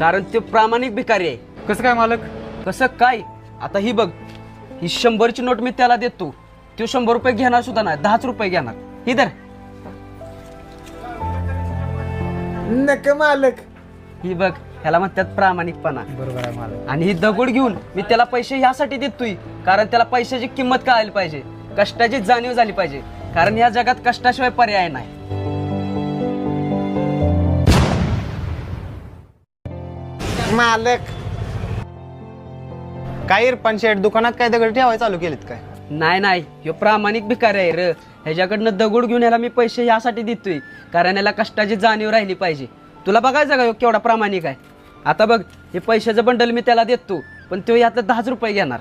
कारण ते प्रामाणिक भिकारी आहे. कसं काय मालक? कसं काय? आता ही बघ ही शंभरची नोट मी त्याला देतो. तो शंभर रुपये घेणार सुद्धा नाही दहाच रुपये घेणार. ही धर. नक मालक. ही बघ ह्याला म्हणतात प्रामाणिकपणा. बरोबर आहे मालक. आणि ही दगड घेऊन मी त्याला पैसे ह्यासाठी देतोय कारण त्याला पैशाची किंमत कळायला पाहिजे. कष्टाची जाणीव झाली पाहिजे कारण या जगात कष्टाशिवाय पर्याय नाही. मालक. काय इरफान शेठ दुकानात काय दगड ठेवाय चालू केलेत काय? नाही नाही. ह्यो प्रामाणिक भिकारी आहे र. ह्याच्याकडनं दगड घेऊन ह्याला मी पैसे यासाठी देतोय. कारण याला कष्टाची जाणीव राहिली पाहिजे. तुला बघायचं का ह्यो केवढा प्रामाणिक आहे? आता बघ हे पैशाचं बंडल मी त्याला देतो पण तो यातलं दहाच रुपये घेणार.